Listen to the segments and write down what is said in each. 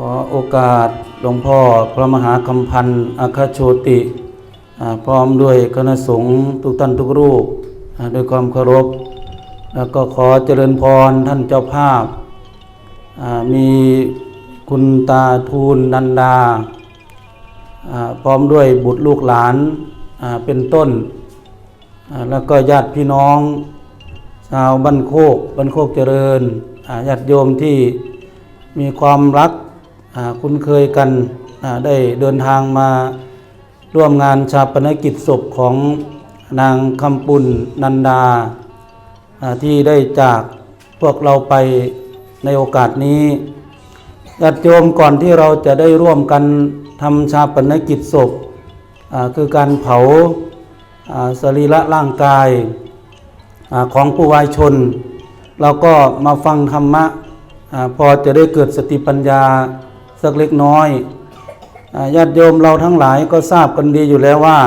ขอโอกาสหลวงพ่อพระมหาคำพันธ์อาคาโชติพร้อมด้วยคณะสงฆ์ทุกท่านทุกรูปด้วยความเคารพ แล้วก็ขอเจริญพรท่านเจ้าภาพ มีคุณตาทูลนันดา พร้อมด้วยบุตรลูกหลานเป็นต้น แล้วก็ญาติพี่น้องชาวบ้านโคกบ้านโคกเจริญญาติโยมที่มีความรัก คุ้นเคยกันได้เดินทางมาร่วมงานชาปนกิจศพของนางคำปุณนันดาที่ได้จากพวกเราไปในโอกาสนี้ญาติโยมก่อนที่เราจะได้ร่วมกันทำชาปนกิจศพคือการเผาสรีระร่างกายอของผู้วายชน เราก็มาฟังธรรมะอพอจะได้เกิดสติปัญญา สักเล็กน้อยญาติโยมเราทั้งหลายก็ทราบกันดีอยู่แล้วว่า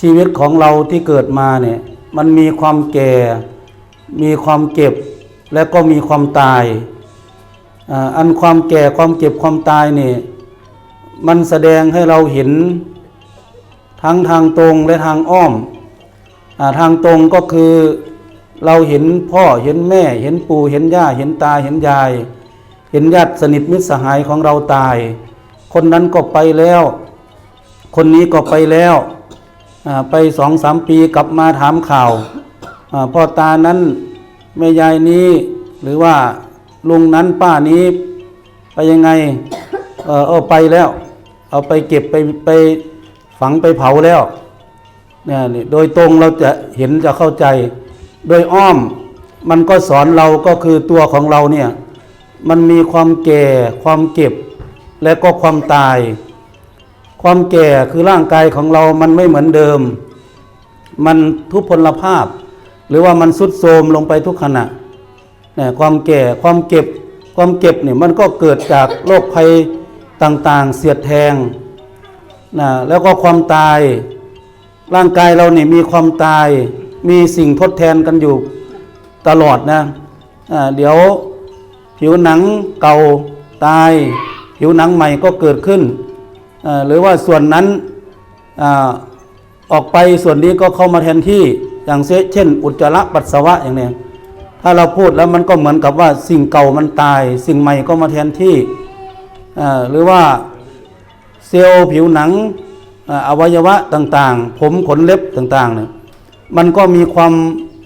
ชีวิตของเราที่เกิดมาเนี่ยมันมีความแก่ มีความเก็บและก็มีความตาย อันความแก่ความเก็บความตายเนี่ยมันแสดงให้เราเห็นทั้งทางตรงและทางอ้อมอทางตรงก็คือเราเห็นพ่อเห็นแม่ เห็นปู่เห็นย่าเห็นตาเห็นยาย เห็นญาติสนิทมิตรสหายของเราตาย คนนั้นก็ไปแล้ว คนนี้ก็ไปแล้วไปสองสามปีกลับมาถามข่าวพ่อตานั้นแม่ยายนี้ หรือว่าลุงนั้นป้านี้ไปยังไงเออเอาไปแล้ว เอาไปเก็บไปไปฝังไปเผาแล้วเนี่ยนี่โดยตรงเราจะเห็นจะเข้าใจ โดยอ้อมมันก็สอนเราก็คือตัวของเราเนี่ย มันมีความแก่ ความเก็บ และก็ความตาย ความแก่คือร่างกายของเรามันไม่เหมือนเดิม มันทุพพลภาพ หรือว่ามันสุดโทมลงไปทุกขณะเนี่ยความแก่ความเก็บ ความเก็บเนี่ยมันก็เกิดจากโรคภัยต่างๆ เสียดแทงนะแล้วก็ความตาย ร่างกายเราเนี่ยมีความตาย มีสิ่งทดแทนกันอยู่ตลอดนะอ่าเดี๋ยว ผิวหนังเก่าตาย ผิวหนังใหม่ก็เกิดขึ้น หรือว่าส่วนนั้นอออกไปส่วนนี้ก็เข้ามาแทนที่อย่างเช่น อุจจาระปัสสาวะอย่างเนี้ยถ้าเราพูดแล้วมันก็เหมือนกับว่าสิ่งเก่ามันตาย สิ่งใหม่ก็มาแทนที่หรือว่าเซลล์ผิวหนังออวัยวะต่างๆ ผมขนเล็บต่างๆเนี่ยมันก็มีความ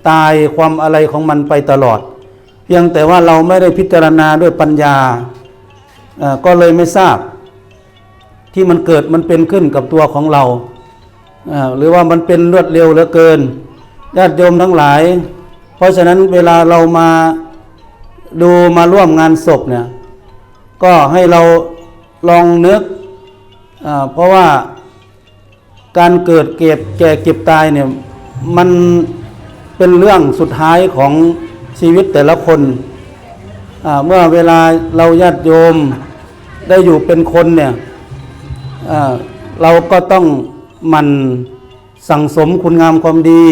ตายความอะไรของมันไปตลอด เพียงแต่ว่าเราไม่ได้พิจารณาด้วยปัญญาก็เลยไม่ทราบ ที่มันเกิดมันเป็นขึ้นกับตัวของเรา หรือว่ามันเป็นรวดเร็วเหลือเกินญาติโยมทั้งหลาย เพราะฉะนั้นเวลาเรามาดูมาร่วมงานศพเนี่ยก็ให้เราลองนึก เพราะว่าการเกิดเก็บแก่เก็บตายเนี่ยมันเป็นเรื่องสุดท้ายของ ชีวิตแต่ละคนเมื่อเวลาเราญาติโยมได้อยู่เป็นคนเนี่ยเราก็ต้องมันสั่งสมคุณงามความดี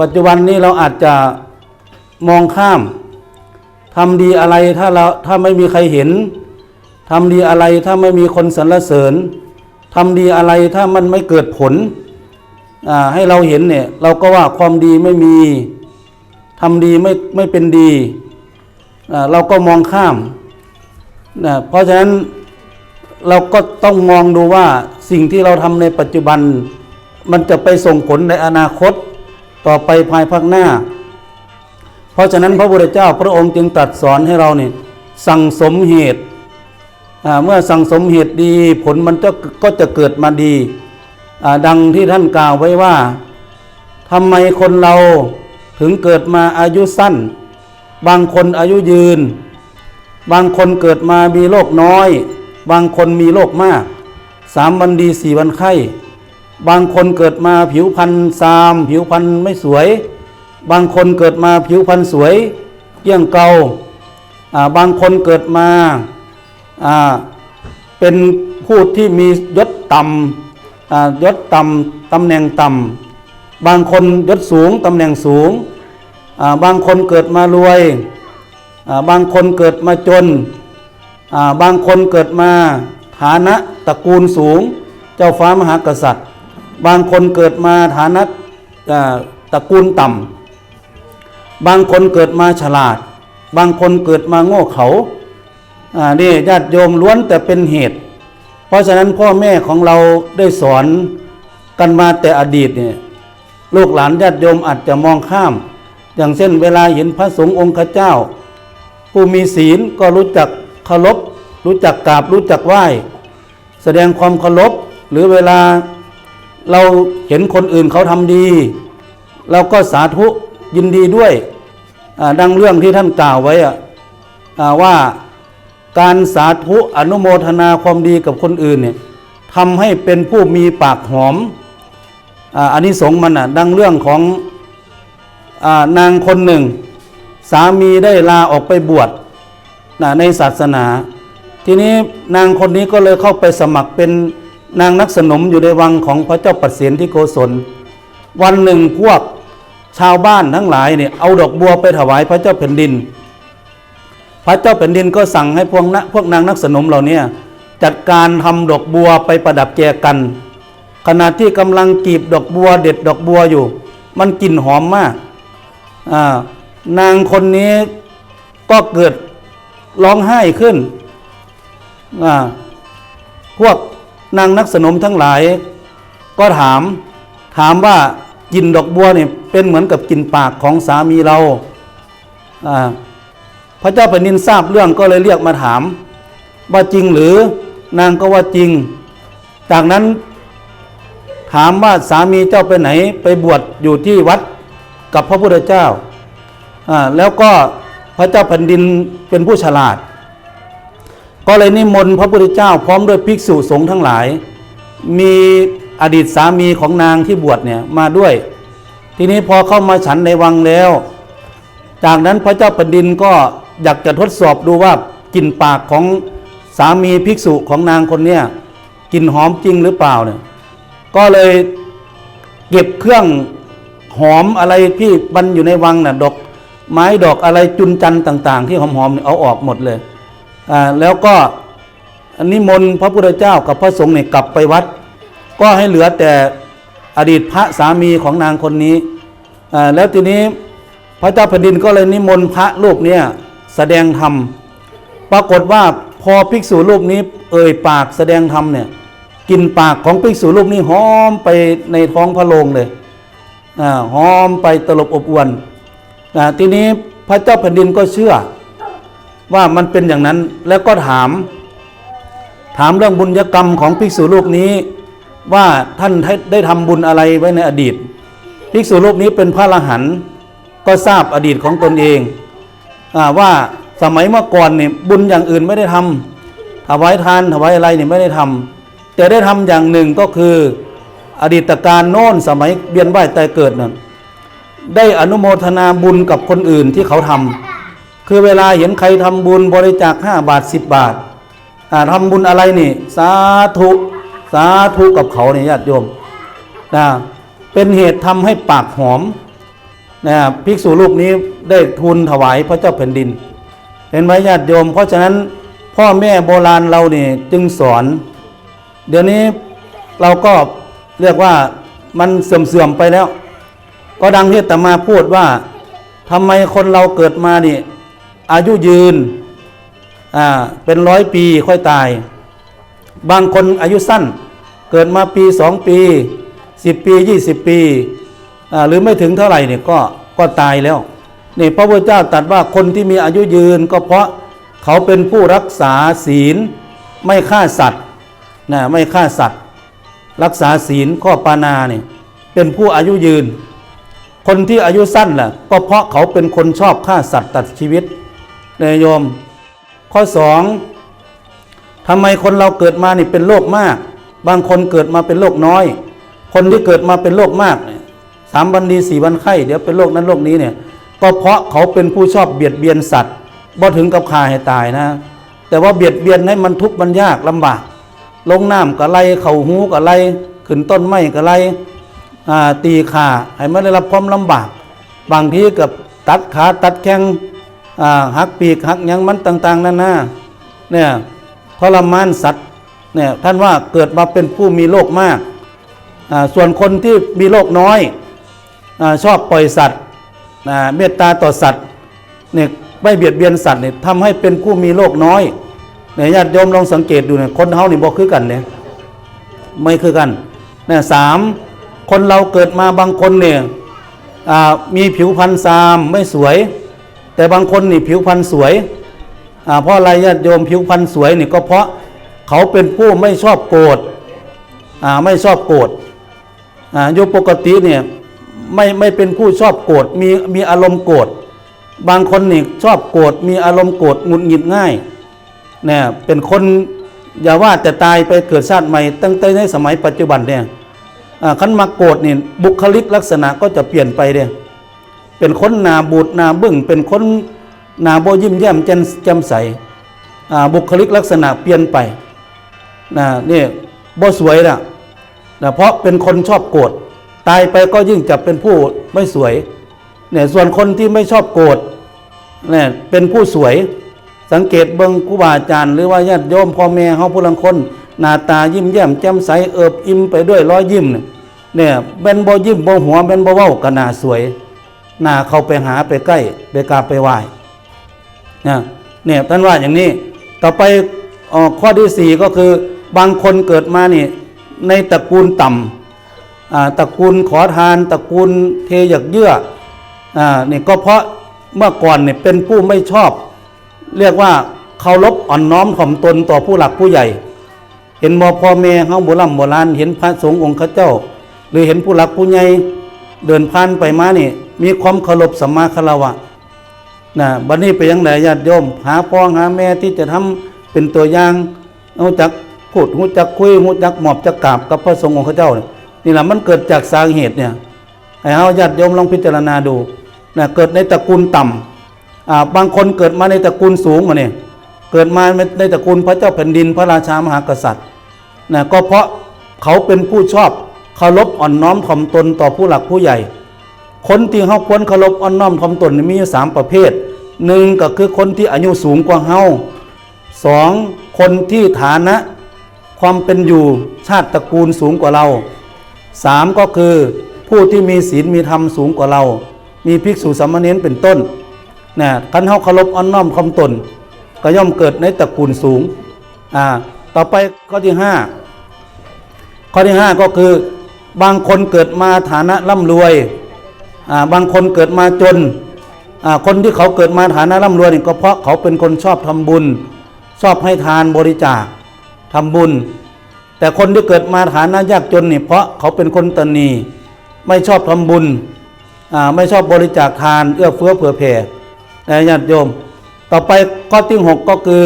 ปัจจุบันนี้เราอาจจะมองข้ามทำดีอะไรถ้าเราถ้าไม่มีใครเห็นทำดีอะไรถ้าไม่มีคนสรรเสริญทำดีอะไรถ้ามันไม่เกิดผลให้เราเห็นเนี่ยเราก็ว่าความดีไม่มี ทำดีไม่ไม่เป็นดีเราก็มองข้ามนะเพราะฉะนั้นเราก็ต้องมองดูว่าสิ่งที่เราทำในปัจจุบัน มันจะไปส่งผลในอนาคตต่อไปภายภาคหน้า เพราะฉะนั้นพระพุทธเจ้าพระองค์จึงตรัสสอนให้เราเนี่ยสั่งสมเหตุเมื่อสั่งสมเหตุดีผลมันจะก็จะเกิดมาดี ดังที่ท่านกล่าวไว้ว่าทำไมคนเรา ถึงเกิดมาอายุสั้น บางคนอายุยืน บางคนเกิดมามีโรคน้อย บางคนมีโรคมากสามวันดีสี่วันไข้ บางคนเกิดมาผิวพรรณซาม ผิวพรรณไม่สวย บางคนเกิดมาผิวพรรณสวยเกี้ยงเกาอ่าบางคนเกิดมาเป็นผู้ที่มียศต่ำยศต่ำตำแหน่งต่ำ บางคนยศสูงตำแหน่งสูง บางคนเกิดมารวย บางคนเกิดมาจน บางคนเกิดมาฐานะตระกูลสูง เจ้าฟ้ามหากษัตริย์ บางคนเกิดมาฐานะตระกูลต่ำ บางคนเกิดมาฉลาด บางคนเกิดมาโง่เขาอ่านี่ญาติโยมล้วนแต่เป็นเหตุ เพราะฉะนั้นพ่อแม่ของเราได้สอนกันมาแต่อดีตเนี่ย ลูกหลานญาติโยมอาจจะมองข้าม อย่างเช่นเวลาเห็นพระสงฆ์องค์ข้าเจ้า ผู้มีศีลก็รู้จักเคารพรู้จักกราบรู้จักไหว้ แสดงความเคารพหรือเวลาเราเห็นคนอื่นเขาทำดี เราก็สาธุยินดีด้วยดังเรื่องที่ท่านกล่าวไว้ว่าการสาธุอนุโมทนาความดีกับคนอื่นเนี่ยทำให้เป็นผู้มีปากหอม อันนี้สงมันอะดังเรื่องของอานางคนหนึ่ง สามีได้ลาออกไปบวชนะในศาสนา ทีนี้นางคนนี้ก็เลยเข้าไปสมัครเป็นนางนักสนมอยู่ในวังของพระเจ้าปัสเสนที่โกศล วันหนึ่งพวกชาวบ้านทั้งหลายเนี่ยเอาดอกบัวไปถวายพระเจ้าแผ่นดิน พระเจ้าแผ่นดินก็สั่งให้พวกนะพวกนางนักสนมเหล่าเนี้จัดการทำดอกบัวไปประดับแจกัน ขณะที่กำลังกีบดอกบัว เด็ดดอกบัวอยู่ มันกลิ่นหอมมากนางคนนี้ก็เกิดร้องไห้ขึ้น พวกนางนักสนมทั้งหลาย ก็ถามถามว่ากลิ่นดอกบัวเนี่ยเป็นเหมือนกับกลิ่นปากของสามีเราอ่าพระเจ้าแผ่นดินทราบเรื่องก็เลยเรียกมาถาม ว่าจริงหรือนางก็ว่าจริง จากนั้น ถามว่าสามีเจ้าไปไหน ไปบวชอยู่ที่วัดกับพระพุทธเจ้าอ่าแล้วก็พระเจ้าแผ่นดินเป็นผู้ฉลาด ก็เลยนิมนต์พระพุทธเจ้าพร้อมด้วยภิกษุสงฆ์ทั้งหลาย มีอดีตสามีของนางที่บวชเนี่ยมาด้วย ทีนี้พอเข้ามาฉันในวังแล้ว จากนั้นพระเจ้าแผ่นดินก็อยากจะทดสอบดูว่ากลิ่นปากของสามีภิกษุของนางคนเนี้ยกลิ่นหอมจริงหรือเปล่าเนี่ย ก็เลยเก็บเครื่องหอมอะไรที่มันอยู่ในวังน่ะดอกไม้ดอกอะไรจุนจันต่าง ๆ ที่หอมๆเอาออกหมดเลยอ่าแล้วก็อันนี้มนต์พระพุทธเจ้ากับพระสงฆ์เนี่ยกลับไปวัด ก็ให้เหลือแต่อดีตพระสามีของนางคนนี้อ่าแล้วทีนี้พระเจ้าแผ่นดินก็เลยนิมนต์พระรูปเนี่ยแสดงธรรมปรากฏว่าพอภิกษุรูปนี้เอ่ยปากแสดงธรรมเนี่ย กลิ่นปากของภิกษุรูปนี้หอมไปในท้องพระโรงเลยอาหอมไปตลบอบอวนอทีนี้พระเจ้าแผ่นดินก็เชื่อว่ามันเป็นอย่างนั้นแล้วก็ถาม ถามเรื่องบุญกรรมของภิกษุรูปนี้ว่าท่านได้ทำบุญอะไรไว้ในอดีต ภิกษุรูปนี้เป็นพระอรหันก็ทราบอดีตของตนเองอาว่าสมัยเมื่อก่อนเนี่ยบุญอย่างอื่นไม่ได้ทำถวายทานถวายอะไรเนี่ยไม่ได้ทำ แต่ได้ทำอย่างหนึ่งก็คืออดีตการโน้นสมัยเบียนว่ายตายเกิดนั่นได้อนุโมทนาบุญกับคนอื่นที่เขาทำคือเวลาเห็นใครทำบุญบริจาคห้าบาทสิบบาทอ่าทำบุญอะไรนี่ สาธุสาธุกับเขาเนี่ยญาติโยมนะเป็นเหตุทำให้ปากหอมนะภิกษุรูปนี้ได้ทูลถวายพระเจ้าแผ่นดิน เห็นไหมญาติโยม เพราะฉะนั้นพ่อแม่โบราณเราเนี่ยจึงสอน เดี๋ยวนี้เราก็เรียกว่ามันเสื่อมๆไปแล้ว ก็ดังที่อาตมาพูดว่าทำไมคนเราเกิดมานี่ อายุยืนอ่าเป็นร้อยปีค่อยตาย บางคนอายุสั้น เกิดมาปีสองปีสิบปียี่สิบปีอ่าหรือไม่ถึงเท่าไหร่เนี่ยก็ก็ตายแล้วนี่พระพุทธเจ้าตรัสว่าคนที่มีอายุยืน ก็เพราะเขาเป็นผู้รักษาศีลไม่ฆ่าสัตว์ นะไม่ฆ่าสัตว์ รักษาศีลข้อปานาเนี่ยเป็นผู้อายุยืน คนที่อายุสั้นแหละก็เพราะเขาเป็นคนชอบฆ่าสัตว์ตัดชีวิตนายโยม ข้อสองทำไมคนเราเกิดมานี่เป็นโรคมาก บางคนเกิดมาเป็นโรคน้อย คนที่เกิดมาเป็นโรคมากสามวันดีสี่วันไข้เดี๋ยวเป็นโรคนั้นโรคนี้เนี่ยก็เพราะเขาเป็นผู้ชอบเบียดเบียนสัตว์บ่ถึงกับฆ่าให้ตายนะ แต่ว่าเบียดเบียนให้มันทุกข์มันยากลำบาก ลงน้ำกะไรเข่าหูกะไรขึ้นต้นไม้กะไรตีขาให้มันได้รับความลำบาก บางทีกับตัดขาตัดแข้งหักปีกหักยังมันต่าง ๆนั่นนะเนี่ยทรมานสัตว์เนี่ยท่านว่าเกิดมาเป็นผู้มีโรคมากส่วนคนที่มีโรคน้อยอชอบปล่อยสัตว์เมตตาต่อสัตว์เนี่ยไม่เบียดเบียนสัตว์เนี่ยทำให้เป็นผู้มีโรคน้อย นี่ยญาติโยมลองสังเกตดูเนี่ยคนเฮานี่บอกคือกันเนี่ยไม่คือกันเนี่ยสามคนเราเกิดมาบางคนเนี่ยอ่ามีผิวพรรณซามไม่สวย แต่บางคนนี่ผิวพรรณสวยอ่าเพราะอะไรญาติโยมผิวพรรณสวยนี่ก็เพราะเขาเป็นผู้ไม่ชอบโกรธอ่าไม่ชอบโกรธอ่าโยมปกติเนี่ยไม่ไม่เป็นผู้ชอบโกรธมีมีอารมณ์โกรธบางคนนี่ชอบโกรธมีอารมณ์โกรธหงุดหงิดง่าย เนี่ยเป็นคนอย่าว่าแต่ตายไปเกิดชาติใหม่ตั้งแต่ในสมัยปัจจุบันเนี่ยอ่าคันมาโกรธนี่บุคลิกลักษณะก็จะเปลี่ยนไปเนี่ยเป็นคนหนาบูดหนาบึ้งเป็นคนหนาโบยิ้มแย้มแจ่มแจ่มใสบุคลิกลักษณะเปลี่ยนไปนะนี่บ่สวยนะนะเพราะเป็นคนชอบโกรธตายไปก็ยิ่งจะเป็นผู้ไม่สวยเนี่ยส่วนคนที่ไม่ชอบโกรธเนี่ยเป็นผู้สวย สังเกตเบิงครูบาอาจารย์หรือว่าญาติโยมพ่อแม่เฮาผู้ลังคนหน้าตายิ้มแย้มแจ่มใสเอิบอิ่มไปด้วยรอยยิ้มเนี่ยเนี่ยเป็นบ่ยิ้มบ่หัวเป็นบ่เว้าก็น่าสวยหน้าเข้าไปหาไปใกล้ไปกราบไปไหว้นะเนี่ยท่านว่าอย่างนี้ต่อไปเอ่อข้อที่สี่ก็คือบางคนเกิดมานี่ในตระกูลต่ำอ่าตระกูลขอทานตระกูลเทหยักเยื่ออ่านี่ก็เพราะเมื่อก่อนเนี่ยเป็นผู้ไม่ชอบ เรียกว่าเคารพอ่อนน้อมถ่อมตนต่อผู้หลักผู้ใหญ่ เห็นบ่พ่อแม่เฮาโบราณโบราณเห็นพระสงฆ์องค์ข้าเจ้า หรือเห็นผู้หลักผู้ใหญ่เดินผ่านไปมานี่ มีความเคารพสัมมาคารวะนะบัดนี้ไปยังไหนญาติโยม หาพ่อหาแม่ที่จะทำเป็นตัวอย่างรู้จักพูดรู้จักคุยรู้จักหมอบจักกราบกับพระสงฆ์องค์ข้าเจ้า นี่นี่แหละมันเกิดจากสาเหตุเนี่ยให้เฮาญาติโยมลองพิจารณาดูนะเกิดในตระกูลต่ำอ่า บางคนเกิดมาในตระกูลสูงมาเนี่ยเกิดมาในตระกูลพระเจ้าแผ่นดินพระราชามหากษัตริย์นะก็เพราะเขาเป็นผู้ชอบเคารพอ่อนน้อมถ่อมตนต่อผู้หลักผู้ใหญ่ คนที่เขาควรเคารพอ่อนน้อมถ่อมตนมีอยู่สามประเภทหนึ่งก็คือคนที่อายุสูงกว่าเฮาสองคนที่ฐานะความเป็นอยู่ชาติตระกูลสูงกว่าเราสามก็คือผู้ที่มีศีลมีธรรมสูงกว่าเรา มีภิกษุสามเณรเป็นต้น นะคันเฮาเคารพอ่อนน้อมถ่อมตน ก็ย่อมเกิดในตระกูลสูงอ่าต่อไปข้อที่ห้าข้อที่5ก็คือบางคนเกิดมาฐานะร่ำรวยอ่าบางคนเกิดมาจนอ่าคนที่เขาเกิดมาฐานะร่ำรวยนี่ก็เพราะเขาเป็นคนชอบทำบุญ ชอบให้ทานบริจาคทำบุญ แต่คนที่เกิดมาฐานะยากจนนี่เพราะเขาเป็นคนตนีไม่ชอบทำบุญอ่าไม่ชอบบริจาคทานเอื้อเฟื้อเผื่อแผ่ นะญาติโยม ต่อไปข้อที่หกก็คือ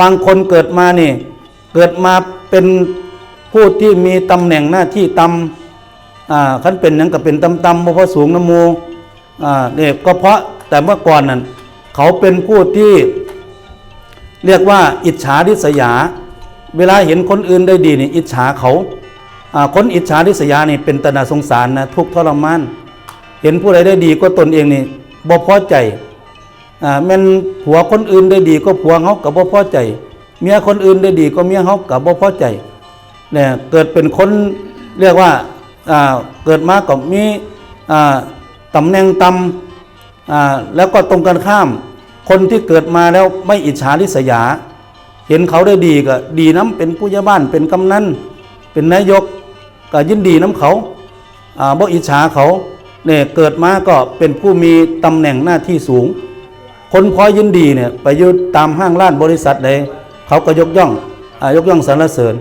บางคนเกิดมานี่เกิดมาเป็นผู้ที่มีตำแหน่งหน้าที่ตำอ่าขั้นเป็นหยังก็เป็นตำตำเพราะสูงน้ำมูอ่าเนี่ยก็เพราะแต่เมื่อก่อนนั้นเขาเป็นผู้ที่เรียกว่าอิจฉาริษยา เวลาเห็นคนอื่นได้ดีนี่อิจฉาเขาคนอิจฉาริษยานี่เป็นตนาสงสารนะทุกข์ทรมาน เห็นผู้ใดได้ดีก็ตนเองนี่บ่พอใจ อ่าแม่นผัวคนอื่นได้ดีก็ผัวเขากับบ่พอใจ เมียคนอื่นได้ดีก็เมียเขากับบ่พอใจเนี่ยเกิดเป็นคนเรียกว่าอ่าเกิดมากับมีอ่าตำแหน่งต่ำอ่าแล้วก็ตรงกันข้าม คนที่เกิดมาแล้วไม่อิจฉาริษยา เห็นเขาได้ดีก็ดีน้ำเป็นผู้ใหญ่บ้านเป็นกำนันเป็นนายกก็ยินดีน้ำเขาอ่าบ่อิจฉาเขาเนี่ยเกิดมาก็เป็นผู้มีตำแหน่งหน้าที่สูง คนพอยินดีเนี่ยไปยุดตามห้างร้านบริษัทใดเขาก็ยกย่องอยกย่องสรรเสริญ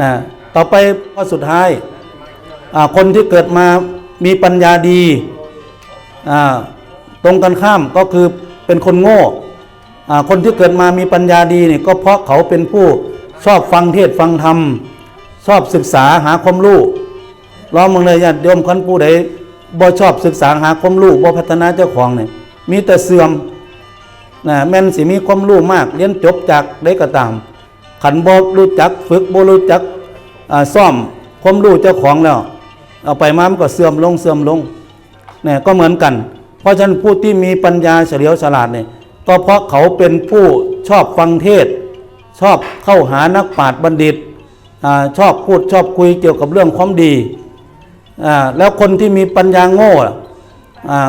นะต่อไปข้อสุดท้ายคนที่เกิดมามีปัญญาดีตรงกันข้ามก็คือเป็นคนโง่คนที่เกิดมามีปัญญาดีเนี่ยก็เพราะเขาเป็นผู้ชอบฟังเทศฟังธรรม ชอบศึกษาหาความรู้ลองมึงเลยญาติโยมคนผู้ใดบ่ชอบศึกษาหาความรู้บ่พัฒนาเจ้าของเนี่ยมีแต่เสื่อม นะแม่นสิมีความรู้มากเรียนจบจากได้ก็ตาม ขันบรู้จักฝึกบรู้จักซ่อมความรู้เจ้าของแล้ว เอาไปมามันก็เสื่อมลงเสื่อมลงเนี่ยก็เหมือนกัน เพราะฉะนั้นผู้ที่มีปัญญาเฉลียวฉลาดเนี่ยก็เพราะเขาเป็นผู้ชอบฟังเทศ ชอบเข้าหานักปราชญ์บัณฑิตอชอบพูดชอบคุยเกี่ยวกับเรื่องความดีแล้วคนที่มีปัญญาโง่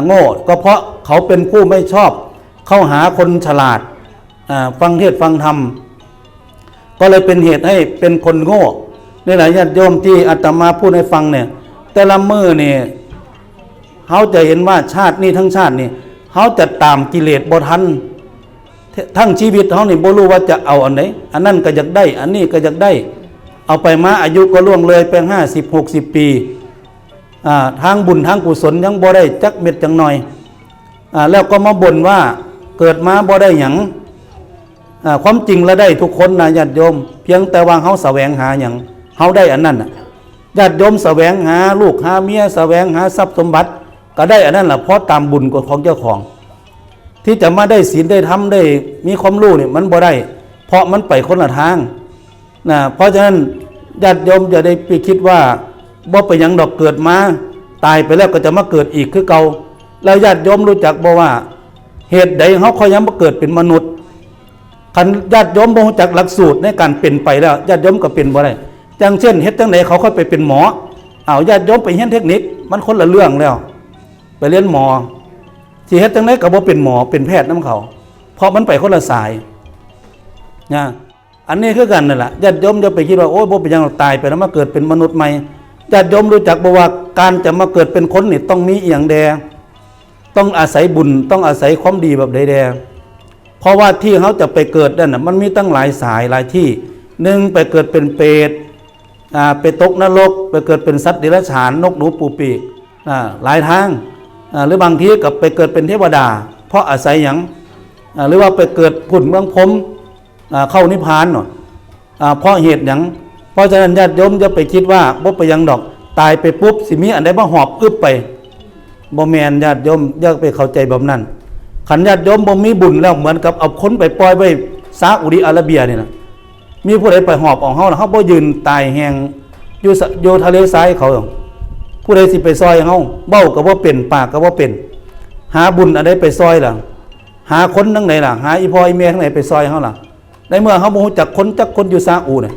โง่ ก็เพราะเขาเป็นผู้ไม่ชอบ เข้าหาคนฉลาดฟังเทศฟังธรรม ก็เลยเป็นเหตุให้เป็นคนโง่นี่แหละญาติโยมที่อาตมาพูดให้ฟังเนี่ย แต่ละมือเนี่ยเขาจะเห็นว่าชาตินี้ทั้งชาตินี่เขาจะตามกิเลสบ่ทันทั้งชีวิตเขานี่บ่รู้ว่าจะเอาอันไหนอันนั้นก็อยากได้ อันนี้ก็อยากได้ เอาไปมาอายุก็ล่วงเลยไปห้าสิบหกสิบปีทางบุญทางกุศลยังบ่ได้จักเม็ดจังหน่อยอแล้วก็มาบ่นว่า เกิดมาบ่ได้หยังอ่าความจริงแล้วได้ทุกคนนะญาติโยม เพียงแต่ว่าเขาแสวงหาอย่างเขาได้อันนั้นน่ะญาติโยมแสวงหาลูกหาเมียแสวงหาทรัพย์สมบัติ ก็ได้อันนั้นแหละเพราะตามบุญของเจ้าของ ที่จะมาได้ศีลได้ทำได้ มีความรู้เนี่ยมันบ่ได้ เพราะมันไปคนละทางนะเพราะฉะนั้นญาติโยมอย่าได้ไปคิดว่าบ่ไปยังดอกเกิดมา ตายไปแล้วก็จะมาเกิดอีกคือเก่าแล้วญาติโยมรู้จักบ่ว่า เหตุใดเขาคอยยังมาเกิดเป็นมนุษย์คันญาติโยมบ่จักหลักสูตรในการเป็นไปแล้วญาติโยมก็เป็นบ่ได้อย่างเช่นเฮ็ดจังไดเขาค่อยไปเป็นหมอเอาญาติโยมไปเรียนเทคนิค มันคนละเรื่องแล้ว ไปเรียนหมอสิเฮ็ดจังไดก็บ่เป็นหมอเป็นแพทย์นํเขา เพราะมันไปคนละสายนะอันนี้คือกันนั่นแหละญาติยมอย่าไปคิดว่าโอ้ยบ่เป็นยังหรอกตายไปแล้วมาเกิดเป็นมนุษย์ใหม่ญาติโยมรู้จักบ่ว่าการจะมาเกิดเป็นคนนี่ต้องมีเอียงแดง ต้องอาศัยบุญต้องอาศัยความดีแบบใดแดเพราะว่าที่เขาจะไปเกิดนั่นน่ะมันมีตั้งหลายสายหลายที่หนึ่งไปเกิดเป็นเปรตไปตกนรกไปเกิดเป็นสัตว์เดรัจฉานนกหนูปูปีกหลายทางหรือบางทีกับไปเกิดเป็นเทวดา เพราะอาศัยหยังอ่าหรือว่าไปเกิดผุ่นเมืองพรมเข้านิพพานหน่อยเพราะเหตุหยังเพราะฉะนั้นญาติโยมจะไปคิดว่าบ่ไปยังดอกตายไปปุ๊บสิมีอันใดมาหอบอึบไป บ่แมนญาติโยมอย่าไปเข้าใจแบบนั้นขันญาติโยมบ่มีบุญแล้วเหมือนกับเอาคนไปปล่อยไว้ซาอุดิอาระเบียนี่นะมีผู้ใดไปหอบออกเฮาเฮาบ่ยืนตายแหงอยู่สะอยู่ทะเลทรายเขาหรอผู้ใดสิไปซอยเฮาเบ้าก็บ่เป็นปากก็บ่เป็น หาบุญอันใดไปซอยล่ะ หาคนทั้งไหนล่ะ หาอีพ่ออีแม่ทั้งไหนไปซอยเฮาล่ะในเมื่อเฮาบ่ฮู้จักคนจักคนอยู่ซาอูเนี่ย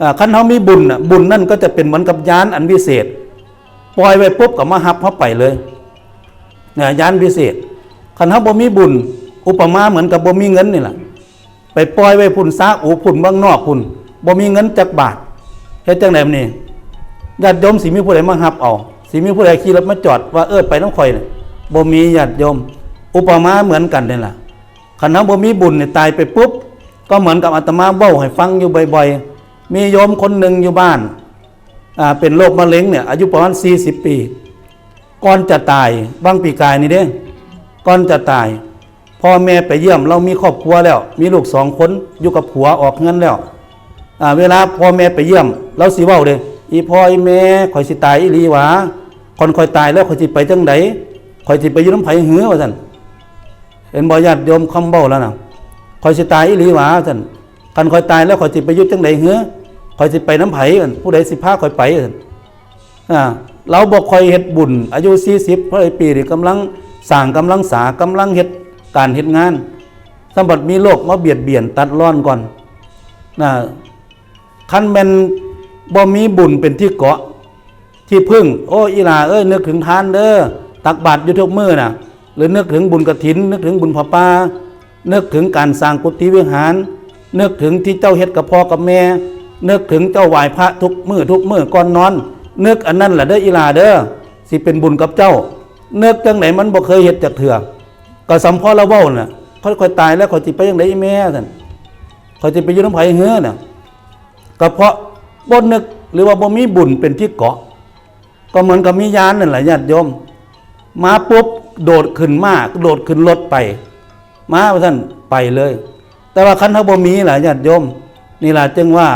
อ่าคันเฮามีบุญน่ะบุญนั่นก็จะเป็นเหมือนกับยานอันวิเศษ ปล่อยไว้ปุ๊บก็มาหับเฮาไปเลยเนี่ยยานวิเศษคันเฮาบ่มีบุญ อุปมาเหมือนกับบ่มีเงินนี่แหละไปปล่อยไว้พุ่นซาอูพุ่นเมืองนอกพุ่นบ่มีเงินจักบาทเฮ็ดจังได๋นี่ญาติโยมสิมีผู้ใดมาหับเอาสิมีผู้ใดขี่รถมาจอดว่าเออไปน้ำข่อยเนี่ยบ่มีญาติโยม อุปมาเหมือนกันนี่แหละคันเฮาบ่มีบุญเนี่ยตายไปปุ๊บก็เหมือนกับอาตมาเบ้าให้ฟังอยู่บ่อย ๆ มีโยมคนหนึ่งอยู่บ้าน เป็นโรคมะเร็งเนี่ยอายุประมาณ 40 ปี ก่อนจะตายบางปีกายนี่เด้ก่อนจะตายพ่อแม่ไปเยี่ยมเรามีครอบครัวแล้ว มีลูกสองคนอยู่กับผัวออกเงินแล้วเวลาพ่อแม่ไปเยี่ยม เราสิเว้าเด้อีพ่ออีแม่ข่อยสิตายอีลีหวาคนข่อยตายแล้วข่อยสิไปจังไดข่อยสิไปยู่น้ำไผหือว่าซั่นเห็นบ่ญาติโยมคำเบ้าแล้วนะข่อยสิตายอีลีหวาซั่นคันข่อยตายแล้วข่อยสิไปยู่จังไดหือ ข่อยสิไปน้ำไผอั่นผู้ใดสิพาข่อยไปซั่นอ่าเราบ่ค่อยเฮ็ดบุญ อายุ40เพราะไอ้ปีนี่กำลังสร้างกำลังสากำลังเฮ็ดการเฮ็ดงาน สมบัติมีโรคมาเบียดเบียนตัดร้อนก่อนนะคันแม่นบ่มีบุญเป็นที่เกาะที่พึ่ง โอ้อีลาเอ้ยนึกถึงทานเด้อตักบาตรอยู่ทุกมือน่ะ หรือนึกถึงบุญกฐิน นึกถึงบุญพระป่านึกถึงการสร้างกุฏิวิหาร นึกถึงที่เจ้าเฮ็ดกับพ่อกับแม่ นึกถึงเจ้าไหวพระทุกมือทุกมือก่อนนอน นึกอันนั้นแหละเด้ออีลาเด้อสิเป็นบุญกับเจ้า นึกจังไหนมันบ่เคยเฮ็ดจักเถื่อก็สัมพอละเว้าน่ะค่อยๆตายแล้วค่อยสิไปจังไดอีแม่ซั่นค่อยสิไปอยู่นำไผเฮือน่ะก็เพราะบ่นึกหรือว่าบ่มีบุญเป็นที่เกาะ ก็เหมือนกับมียานนั่นแหละญาติโยม มาปุ๊บโดดขึ้นมากโดดขึ้นรถไป มาท่านไปเลย แต่ว่าคันเฮาบ่มีล่ะญาติโยม นี่ล่ะจึงว่า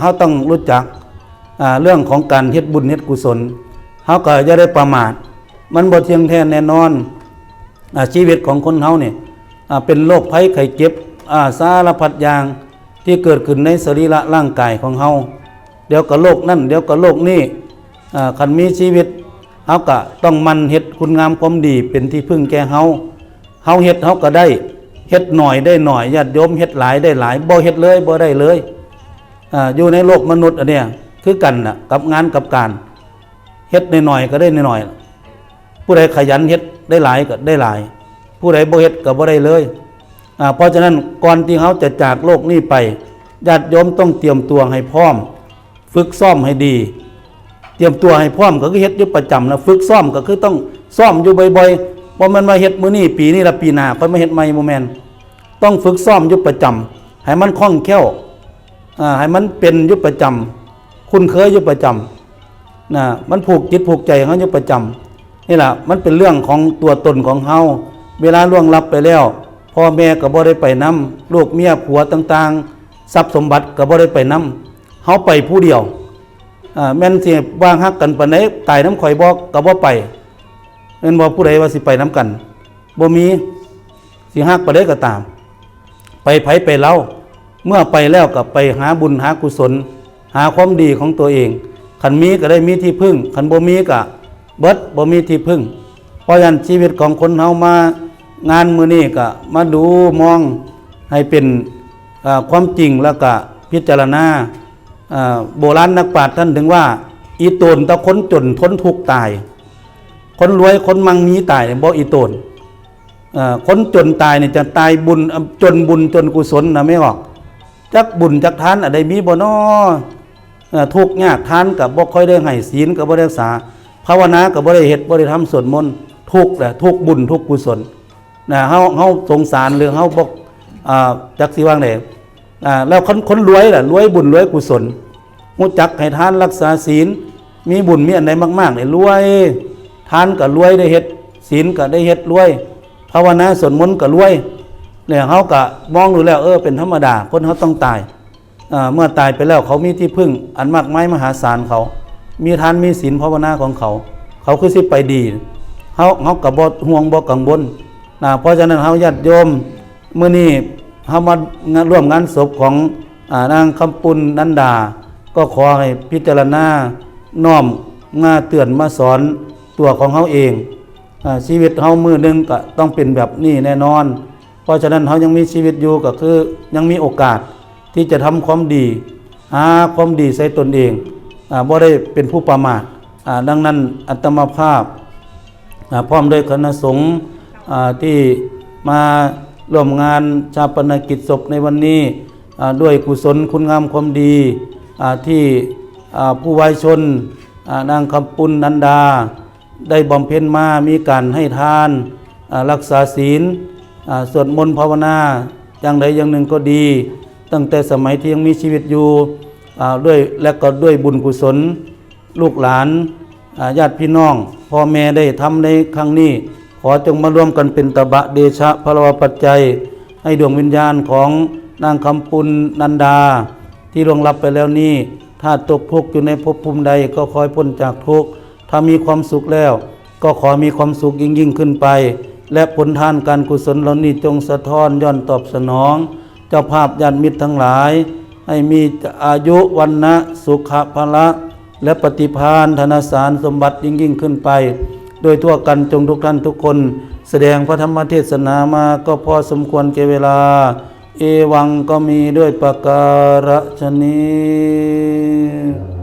เฮาต้องรู้จักเรื่องของการเฮ็ดบุญเฮ็ดกุศลเฮาก็อย่าได้ประมาท มันบ่เที่ยงแท้แน่นอนอชีวิตของคนเฮาเนี่ยเป็นโรคภัยไข้เจ็บาสารพัดอย่างที่เกิดขึ้นในสรีระร่างกายของเฮาเดี๋ยวก็โลกนั่นเดี๋ยวก็โลกนี้อ่คันมีชีวิตเฮาก็ต้องมันเฮ็ดคุณงามความดีเป็นที่พึ่งแก่เฮาเฮาเฮ็ดเฮาก็ได้เฮ็ดหน่อยได้หน่อยญาติโยมเฮ็ดหลายได้หลายบ่เฮ็ดเลยบ่ได้เลย อยู่ในโลกมนุษย์อันเนี้ยคือกันน่ะกับงานกับการเฮ็ดหน่อยๆก็ได้หน่อยๆผู้ใดขยันเฮ็ดได้หลายก็ได้หลาย ผู้ใดบ่เฮ็ดก็บ่ได้เลยเพราะฉะนั้นก่อนที่เขาจะจากโลกนี้ไปญาติโยมต้องเตรียมตัวให้พร้อม ฝึกซ้อมให้ดี เตรียมตัวให้พร้อมก็คือเฮ็ดอยู่ประจำนะฝึกซ้อมก็คือต้องซ้อมอยู่บ่อยๆบ่แมันมาเฮ็ดมื้อนี้ปีนี้ละปีหน้าค่อยมาเฮ็ดใหม่บ่แม่นต้องฝึกซ้อมอยู่ประจำให้มันคล่องแคล่ว ให้มันเป็นยู่ประจำคุ้นเคยยู่ประจำนะมันผูกจิตผูกใจของเฮายู่ประจำนี่แหละมันเป็นเรื่องของตัวตนของเฮาเวลาล่วงลับไปแล้วพ่อแม่ก็บ่ได้ไปนํลูกเมียผัวต่างๆ ทรัพย์สมบัติก็บ่ได้ไปนํเฮาไปผู้เดียวแม่นสิวางฮักกันปานใดตายน้ำข่อยบ่ก็บ่ไปแม่นบ่ผู้ใดว่าสิไปน้ำกันบ่มีสิฮักปานใดก็ตาม ไปไผไปเล่า เมื่อไปแล้วก็ไปหาบุญหากุศล หาความดีของตัวเองคันมีก็ได้มีที่พึ่งคันบ่มีก็เบิดบ่มีที่พึ่ง เพราะฉะนั้นชีวิตของคนเฮามางานมือนี้ก็มาดูมองให้เป็นความจริงแล้วก็พิจารณาโบราณนักปราชญ์ท่านถึงว่า อีโตนตะคนจนทนทุกตาย คนรวยคนมังมีตายบ่อีโตนคนจนตายเนี่ยจะตายบุญจนบุญจนกุศลนะไม่ออก จักบุญจักทานอะไรมีบ่น้ออ่าทุกข์ยากทานกับบ่ค่อยได้ให้ศีลกับบ่ได้รักษา ภาวนากับบ่ได้เฮ็ดบ่ได้ทำสวดมนต์ทุกข์แหละทุกข์บุญทุกข์กุศลนะเฮาเฮาสงสารหรือเฮาบ่อ่าจักสิว่างไดอ่าแล้วคนคนรวยล่ะรวยบุญรวยกุศลมุจักให้ทานรักษาศีล มีบุญมีอันใดมากๆเนี่ยรวย ทานก็รวยได้เฮ็ดศีลก็ได้เฮ็ดรวย ภาวนาสวดมนต์ก็รวย เนี่ยเขาก็มองดูแล้วเออเป็นธรรมดาคนเขาต้องตายเมื่อตายไปแล้วเขามีที่พึ่ง อันมากมายมหาศาลเขา มีทานมีศีลภาวนาของเขา เขาคือสิไปดีเขาเขากับบห่วงบ่กังวลนะเพราะฉะนั้นเขาญาติโยมเมื่อนี้เฮามางานร่วมงานศพของอนางคำปุณนันดา ก็ขอให้พิจารณาน้อมมาเตือนมาสอนตัวของเฮาเองอชีวิตเฮามือหนึ่งก็ต้องเป็นแบบนี้แน่นอน เพราะฉะนั้นเฮายังมีชีวิตอยู่ก็คือยังมีโอกาสที่จะทำความดีหาความดีใส่ตนเองอบ่ได้เป็นผู้ประมาทดังนั้นอัตมาภาพพร้อมด้วยคณะสงฆ์ที่มาร่วมงานชาปนกิจศพในวันนี้ด้วยกุศลคุณงามความดีที่ผู้วายชนนางคำปุณนันดา ได้บำเพ็ญมามีการให้ทานรักษาศีล สวดมนต์ภาวนาอย่างใดอย่างหนึ่งก็ดี ตั้งแต่สมัยที่ยังมีชีวิตอยู่ด้วยและก็ด้วยบุญกุศล ลูกหลานญาติพี่น้องพ่อแม่ได้ทำในครั้งนี้ ขอจงมาร่วมกันเป็นตบะเดชะพลวปัจจัย ให้ดวงวิญญาณของนางคำปุณนันดา ที่ลวงลับไปแล้วนี้ ถ้าตกทุกข์อยู่ในภพภูมิใดก็คอยพ้นจากทุกข์ถ้ามีความสุขแล้ว ก็ขอมีความสุขยิ่งยิ่งขึ้นไป และผลทานการกุศลเหล่านี้จงสะท้อนย่อนตอบสนอง เจ้าภาพญาติมิตรทั้งหลาย ให้มีอายุวันนะสุขภละ และปฏิพานธนสารสมบัติยิ่งยิ่งขึ้นไป โดยทั่วกันจงทุกท่านทุกคน แสดงพระธรรมเทศนามาก็พอสมควรแก่เวลา เอวังก็มีด้วยประการฉนี้